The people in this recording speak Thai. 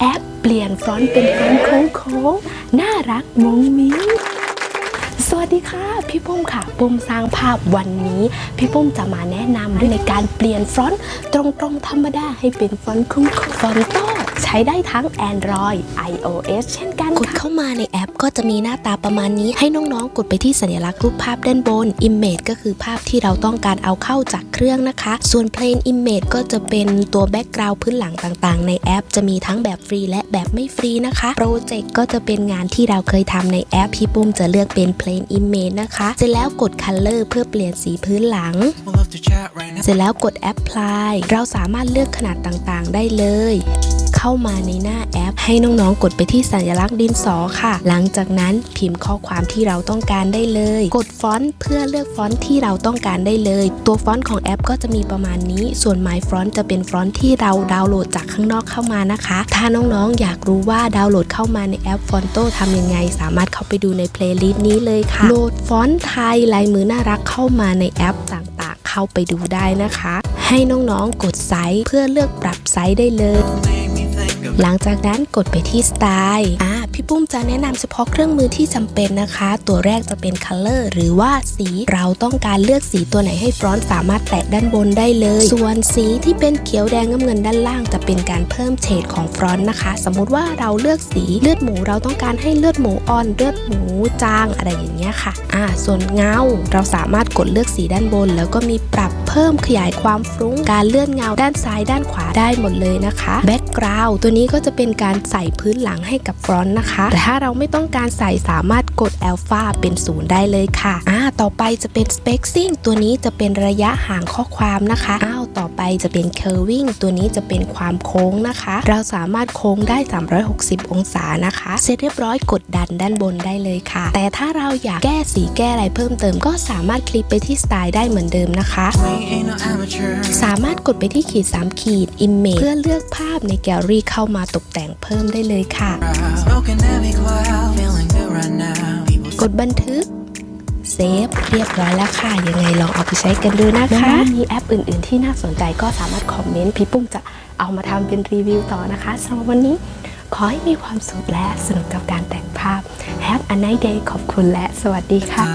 แอปเปลี่ยนฟรอนต์เป็นฟรอนต์โค้งๆน่ารักมุ้งมิ้งสวัสดีค่ะ พี่ปุ้มค่ะปุ้มสร้างภาพวันนี้ พี่ปุ้มจะมาแนะนำด้วยในการเปลี่ยนฟรอนต์ตรงๆธรรมดาให้เป็นฟรอนต์โค้งๆฟรอนต์โต้ ใช้ได้ทั้ง Android iOS เช่นกันกดเข้ามาในแอปก็จะมีหน้าตาประมาณนี้ ให้น้องๆ กดไปที่สัญลักษณ์รูปภาพด้านบน Image ก็คือภาพที่เราต้องการเอาเข้าจากเครื่องนะคะ ส่วน Plain Image ก็จะเป็นตัวแบ็กกราวด์พื้นหลังต่างๆ ในแอป จะมีทั้งแบบฟรีและแบบไม่ฟรีนะคะโปรเจกต์ก็จะเป็นงานที่เราเคยทำในแอปพี่ปุ้มจะเลือกเป็น Plain Image นะคะ เสร็จแล้วกด Color เพื่อเปลี่ยนสีพื้นหลัง We'll love to chat right now. เสร็จแล้วกด Apply เราสามารถเลือกขนาดต่างๆ ได้เลย เข้ามาในหน้าแอป ให้น้องๆ กดไปที่สัญลักษณ์ดินสอค่ะ หลังจากนั้นพิมพ์ข้อความที่เราต้องการได้เลย กดฟอนต์เพื่อเลือกฟอนต์ที่เราต้องการได้เลย ตัวฟอนต์ของแอปก็จะมีประมาณนี้ ส่วน My Font จะเป็นฟอนต์ที่เราดาวน์โหลดจากข้างนอกเข้ามานะคะ ถ้าน้องๆ อยากรู้ว่าดาวน์โหลดเข้ามาในแอป Fonto ทำยังไง สามารถเข้าไปดูในเพลย์ลิสต์นี้เลยค่ะ โหลดฟอนต์ไทยลายมือน่ารักเข้ามาในแอปต่างๆ เข้าไปดูได้นะคะ ให้น้องๆ กดไซส์เพื่อเลือกปรับไซส์ได้เลย หลังจากนั้นกดไปที่สไตล์อ่า พี่ปุ้มจะแนะนำเฉพาะเครื่องมือที่จำเป็นนะคะ ตัวแรกจะเป็น Color หรือว่าสีเราต้องการเลือกสีตัวไหนให้ฟรอนต์สามารถแตะด้านบนได้เลย ส่วนสีที่เป็นเขียวแดงน้ำเงินด้านล่างจะเป็นการเพิ่มเฉดของฟรอนต์นะคะ สมมุติว่าเราเลือกสีเลือดหมูเราต้องการให้เลือดหมูอ่อนเลือดหมูจางอะไรอย่างเงี้ยค่ะอ่าส่วนเงาเราสามารถกดเลือกสีด้านบน แล้วก็มีปรับเพิ่มขยายความฟรุ้งการเลื่อนเงาด้านซ้ายด้านขวาได้หมดเลยนะคะแบ็กกราวตัวนี้ก็จะเป็นการใส่พื้นหลังให้กับฟรอนต์นะคะแต่ถ้าเราไม่ต้องการใส่สามารถกดอัลฟาเป็นศูนย์ได้เลยค่ะอ่าต่อไปจะเป็น spacing ตัวนี้จะเป็นระยะห่างข้อความนะคะอ้าวต่อไปจะเป็น curving ตัวนี้จะเป็นความโค้งนะคะ เราสามารถโค้งได้ 360 องศานะคะ เสร็จเรียบร้อยกดดันด้านบนได้เลยค่ะ แต่ถ้าเราอยากแก้สีแก้อะไรเพิ่มเติม ก็สามารถคลิกไปที่สไตล์ได้เหมือนเดิมนะคะ สามารถกดไปที่ขีด 3 ขีด Image เพื่อเลือกภาพในแกลเลอรี่เข้ามาตกแต่งเพิ่มได้เลยค่ะ Smoking heavy cloud, feeling good right now. People กดบันทึกเซฟเรียบร้อยแล้วค่ะ ยังไงลองเอาไปใช้กันดูนะน้คะองๆมีแอปอื่นๆที่น่าสนใจก็สามารถคอมเมนต์พี่ปุ้มจะเอามาทำเป็นรีวิวต่อนะคะสำหรับวันนี้ขอให้มีความสุขและสนุกกับการแต่งภาพ Have a nice day ขอบคุณและสวัสดีค่ะ